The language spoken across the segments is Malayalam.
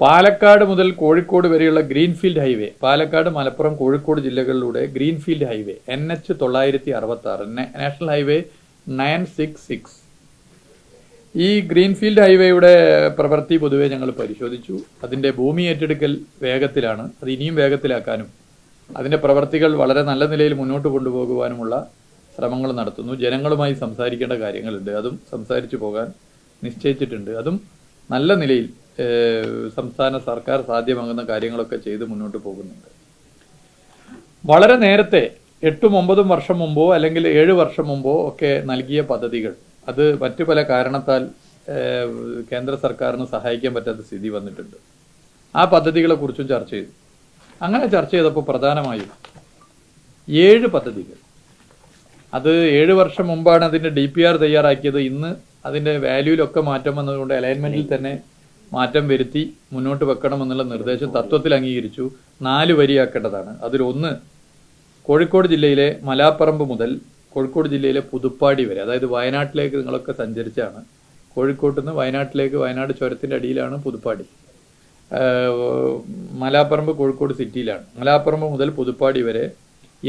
പാലക്കാട് മുതൽ കോഴിക്കോട് വരെയുള്ള ഗ്രീൻഫീൽഡ് ഹൈവേ പാലക്കാട് മലപ്പുറം കോഴിക്കോട് ജില്ലകളിലൂടെ ഗ്രീൻഫീൽഡ് ഹൈവേ എൻ എച്ച് തൊള്ളായിരത്തി അറുപത്തി ആറ് national highway nine six six. ഈ ഗ്രീൻഫീൽഡ് ഹൈവേയുടെ പ്രവൃത്തി പൊതുവെ ഞങ്ങൾ പരിശോധിച്ചു. അതിന്റെ ഭൂമി ഏറ്റെടുക്കൽ വേഗത്തിലാണ്. അത് ഇനിയും വേഗത്തിലാക്കാനും അതിന്റെ പ്രവർത്തികൾ വളരെ നല്ല നിലയിൽ മുന്നോട്ട് കൊണ്ടുപോകുവാനുമുള്ള ശ്രമങ്ങൾ നടത്തുന്നു. ജനങ്ങളുമായി സംസാരിക്കേണ്ട കാര്യങ്ങളുണ്ട്. അതും സംസാരിച്ചു പോകാൻ നിശ്ചയിച്ചിട്ടുണ്ട്. അതും നല്ല നിലയിൽ സംസ്ഥാന സർക്കാർ സാധ്യമാകുന്ന കാര്യങ്ങളൊക്കെ ചെയ്ത് മുന്നോട്ട് പോകുന്നുണ്ട്. വളരെ നേരത്തെ എട്ടും ഒമ്പതും വർഷം മുമ്പോ അല്ലെങ്കിൽ ഏഴ് വർഷം മുമ്പോ ഒക്കെ നൽകിയ പദ്ധതികൾ. അത് മറ്റു പല കാരണത്താൽ കേന്ദ്ര സർക്കാരിന് സഹായിക്കാൻ പറ്റാത്ത സ്ഥിതി വന്നിട്ടുണ്ട്. ആ പദ്ധതികളെ കുറിച്ചും ചർച്ച ചെയ്തു. അങ്ങനെ ചർച്ച ചെയ്തപ്പോൾ പ്രധാനമായും ഏഴ് പദ്ധതികൾ. അത് ഏഴ് വർഷം മുമ്പാണ് അതിന്റെ ഡി പി ആർ തയ്യാറാക്കിയത്. ഇന്ന് അതിന്റെ വാല്യൂലൊക്കെ മാറ്റം വന്നതുകൊണ്ട് അലൈൻമെന്റിൽ തന്നെ മാറ്റം വരുത്തി മുന്നോട്ട് വെക്കണമെന്നുള്ള നിർദ്ദേശം തത്വത്തിൽ അംഗീകരിച്ചു. നാല് വരിയാക്കേണ്ടതാണ്. അതിലൊന്ന് കോഴിക്കോട് ജില്ലയിലെ മലാപ്പറമ്പ് മുതൽ കോഴിക്കോട് ജില്ലയിലെ പുതുപ്പാടി വരെ അതായത് വയനാട്ടിലേക്ക് നിങ്ങളൊക്കെ സഞ്ചരിച്ചാണ്. കോഴിക്കോട്ട് നിന്ന് വയനാട്ടിലേക്ക് വയനാട് ചുരത്തിന്റെ അടിയിലാണ് പുതുപ്പാടി. മലാപ്പറമ്പ് കോഴിക്കോട് സിറ്റിയിലാണ്. മലാപ്പറമ്പ് മുതൽ പുതുപ്പാടി വരെ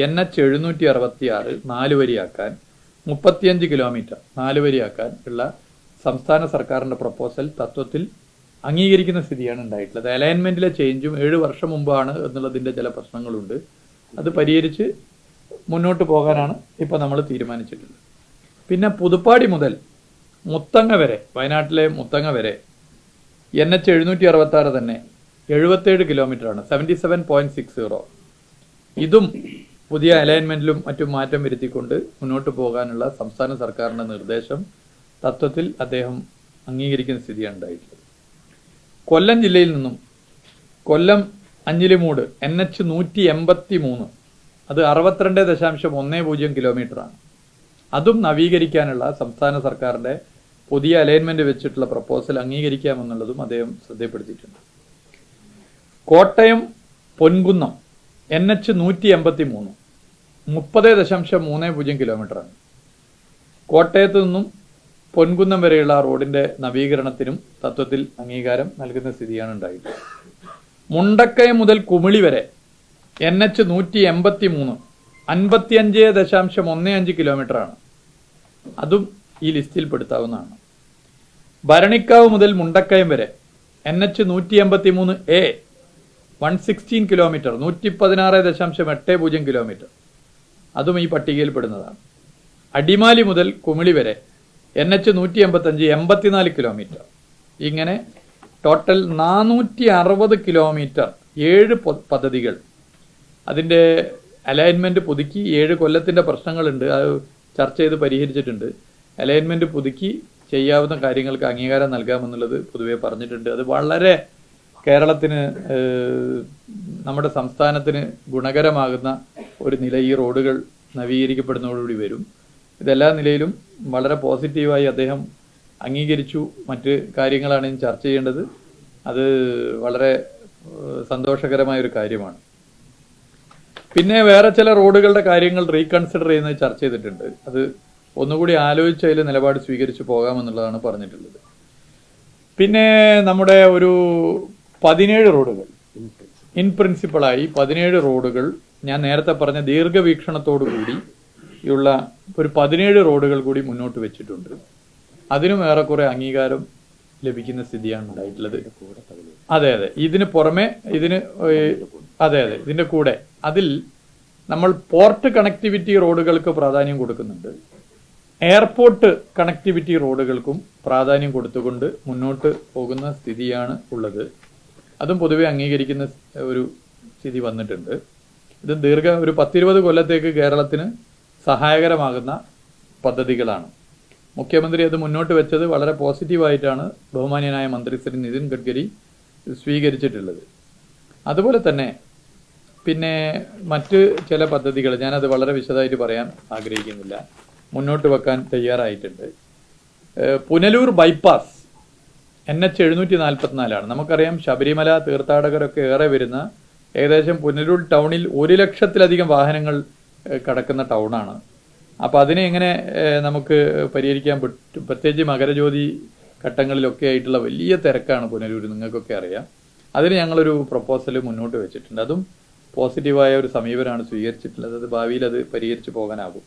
എൻ എച്ച് എഴുന്നൂറ്റി അറുപത്തി ആറ് നാല് വരിയാക്കാൻ മുപ്പത്തിയഞ്ച് കിലോമീറ്റർ നാല് വരിയാക്കാൻ ഉള്ള സംസ്ഥാന സർക്കാരിന്റെ പ്രപ്പോസൽ തത്വത്തിൽ അംഗീകരിക്കുന്ന സ്ഥിതിയാണ് ഉണ്ടായിട്ടുള്ളത്. അലൈൻമെന്റിലെ ചേഞ്ചും ഏഴ് വർഷം മുമ്പാണ് എന്നുള്ളതിന്റെ ചില പ്രശ്നങ്ങളുണ്ട്. അത് പരിഹരിച്ച് മുന്നോട്ട് പോകാനാണ് ഇപ്പോൾ നമ്മൾ തീരുമാനിച്ചിട്ടുള്ളത്. പിന്നെ പുതുപ്പാടി മുതൽ മുത്തങ്ങ വരെ വയനാട്ടിലെ മുത്തങ്ങ വരെ എൻ എച്ച് എഴുന്നൂറ്റി അറുപത്തി ആറ് തന്നെ എഴുപത്തേഴ് കിലോമീറ്ററാണ് seventy seven point six zero ഇതും പുതിയ അലൈൻമെന്റിലും മറ്റും മാറ്റം വരുത്തിക്കൊണ്ട് മുന്നോട്ട് പോകാനുള്ള സംസ്ഥാന സർക്കാരിന്റെ നിർദ്ദേശം തത്വത്തിൽ അദ്ദേഹം അംഗീകരിക്കുന്ന സ്ഥിതിയാണ് ഉണ്ടായിട്ടുള്ളത്. കൊല്ലം ജില്ലയിൽ നിന്നും കൊല്ലം അഞ്ഞിലിമൂട് എൻ എച്ച് നൂറ്റി എൺപത്തി മൂന്ന് അത് അറുപത്തിരണ്ട് ദശാംശം ഒന്ന് പൂജ്യം കിലോമീറ്റർ ആണ് അതും നവീകരിക്കാനുള്ള സംസ്ഥാന സർക്കാരിന്റെ പുതിയ അലൈൻമെന്റ് വെച്ചിട്ടുള്ള പ്രപ്പോസൽ അംഗീകരിക്കാമെന്നുള്ളതും അദ്ദേഹം ശ്രദ്ധപ്പെടുത്തിയിട്ടുണ്ട് കോട്ടയം പൊൻകുന്നം എൻ എച്ച് നൂറ്റി എൺപത്തി മൂന്ന് മുപ്പത് ദശാംശം മൂന്ന് പൂജ്യം കിലോമീറ്ററാണ്. കോട്ടയത്ത് നിന്നും പൊൻകുന്നം വരെയുള്ള റോഡിന്റെ നവീകരണത്തിനും തത്വത്തിൽ അംഗീകാരം നൽകുന്ന സ്ഥിതിയാണ് ഉണ്ടായത്. മുണ്ടക്കയം മുതൽ കുമിളി വരെ എൻ എച്ച് നൂറ്റി എൺപത്തി മൂന്ന് അൻപത്തിയഞ്ച് ദശാംശം ഒന്ന് അഞ്ച് കിലോമീറ്ററാണ്. അതും ഈ ലിസ്റ്റിൽ പെടുത്താവുന്നതാണ്. ഭരണിക്കാവ് മുതൽ മുണ്ടക്കയം വരെ എൻ എച്ച് നൂറ്റി എൺപത്തി മൂന്ന് എ വൺ സിക്സ്റ്റീൻ കിലോമീറ്റർ നൂറ്റി പതിനാറ് ദശാംശം എട്ട് പൂജ്യം കിലോമീറ്റർ. അതും ഈ പട്ടികയിൽ പെടുന്നതാണ്. അടിമാലി മുതൽ കുമിളി വരെ എൻ എച്ച് നൂറ്റി എൺപത്തഞ്ച് എൺപത്തിനാല് കിലോമീറ്റർ ഇങ്ങനെ ടോട്ടൽ നാനൂറ്റി അറുപത് കിലോമീറ്റർ ഏഴ് പദ്ധതികൾ. അതിന്റെ അലൈൻമെന്റ് പുതുക്കി ഏഴ് കൊല്ലത്തിന്റെ പ്രശ്നങ്ങളുണ്ട്. അത് ചർച്ച ചെയ്ത് പരിഹരിച്ചിട്ടുണ്ട്. അലൈൻമെന്റ് പുതുക്കി ചെയ്യാവുന്ന കാര്യങ്ങൾക്ക് അംഗീകാരം നൽകാമെന്നുള്ളത് പൊതുവേ പറഞ്ഞിട്ടുണ്ട്. അത് വളരെ കേരളത്തിന് നമ്മുടെ സംസ്ഥാനത്തിന് ഗുണകരമാകുന്ന ഒരു നില ഈ റോഡുകൾ നവീകരിക്കപ്പെടുന്നതോടുകൂടി വരും. ഇതെല്ലാ നിലയിലും വളരെ പോസിറ്റീവായി അദ്ദേഹം അംഗീകരിച്ചു. മറ്റ് കാര്യങ്ങളാണ് ഇനി ചർച്ച ചെയ്യേണ്ടത്. അത് വളരെ സന്തോഷകരമായ ഒരു കാര്യമാണ്. പിന്നെ വേറെ ചില റോഡുകളുടെ കാര്യങ്ങൾ റീകൺസിഡർ ചെയ്യുന്നത് ചർച്ച ചെയ്തിട്ടുണ്ട്. അത് ഒന്നുകൂടി ആലോചിച്ച് അതിൽ നിലപാട് സ്വീകരിച്ചു പോകാമെന്നുള്ളതാണ് പറഞ്ഞിട്ടുള്ളത്. പിന്നെ നമ്മുടെ ഒരു പതിനേഴ് റോഡുകൾ. ഇൻ പ്രിൻസിപ്പളായി പതിനേഴ് റോഡുകൾ ഞാൻ നേരത്തെ പറഞ്ഞ ദീർഘവീക്ഷണത്തോടു കൂടി ഉള്ള ഒരു പതിനേഴ് റോഡുകൾ കൂടി മുന്നോട്ട് വെച്ചിട്ടുണ്ട്. അതിനും ഏറെക്കുറെ അംഗീകാരം ലഭിക്കുന്ന സ്ഥിതിയാണ് ഉണ്ടായിട്ടുള്ളത്. അതെ അതെ. ഇതിന് പുറമെ ഇതിന് അതെ അതെ. ഇതിന്റെ കൂടെ. അതിൽ നമ്മൾ പോർട്ട് കണക്ടിവിറ്റി റോഡുകൾക്ക് പ്രാധാന്യം കൊടുക്കുന്നുണ്ട്. എയർപോർട്ട് കണക്ടിവിറ്റി റോഡുകൾക്കും പ്രാധാന്യം കൊടുത്തുകൊണ്ട് മുന്നോട്ട് പോകുന്ന സ്ഥിതിയാണ് ഉള്ളത്. അതും പൊതുവെ അംഗീകരിക്കുന്ന ഒരു സ്ഥിതി വന്നിട്ടുണ്ട്. ഇത് ദീർഘ ഒരു പത്തിരുപത് കൊല്ലത്തേക്ക് കേരളത്തിന് സഹായകരമാകുന്ന പദ്ധതികളാണ്. മുഖ്യമന്ത്രി അത് മുന്നോട്ട് വെച്ചത് വളരെ പോസിറ്റീവായിട്ടാണ് ബഹുമാന്യനായ മന്ത്രി ശ്രീ നിതിൻ ഗഡ്കരി സ്വീകരിച്ചിട്ടുള്ളത്. അതുപോലെ തന്നെ പിന്നെ മറ്റ് ചില പദ്ധതികൾ ഞാനത് വളരെ വിശദമായിട്ട് പറയാൻ ആഗ്രഹിക്കുന്നില്ല. മുന്നോട്ട് വെക്കാൻ തയ്യാറായിട്ടുണ്ട്. പുനലൂർ ബൈപ്പാസ് എൻ എച്ച് എഴുന്നൂറ്റി നാൽപ്പത്തിനാലാണ് നമുക്കറിയാം ശബരിമല തീർത്ഥാടകരൊക്കെ ഏറെ വരുന്ന ഏകദേശം പുനലൂർ ടൗണിൽ ഒരു ലക്ഷത്തിലധികം വാഹനങ്ങൾ കടക്കുന്ന ടൗണാണ്. അപ്പോൾ അതിനെ എങ്ങനെ നമുക്ക് പരിഹരിക്കാൻ പറ്റും പ്രത്യേകിച്ച് മകരജ്യോതി ഘട്ടങ്ങളിലൊക്കെ ആയിട്ടുള്ള വലിയ തിരക്കാണ് പുനലൂർ നിങ്ങൾക്കൊക്കെ അറിയാം. അതിന് ഞങ്ങളൊരു പ്രപ്പോസൽ മുന്നോട്ട് വെച്ചിട്ടുണ്ട്. അതും പോസിറ്റീവായ ഒരു സമീപനമാണ് സ്വീകരിച്ചിട്ടുള്ളത്. അത് ഭാവിയിൽ അത് പരിഹരിച്ചു പോകാനാകും.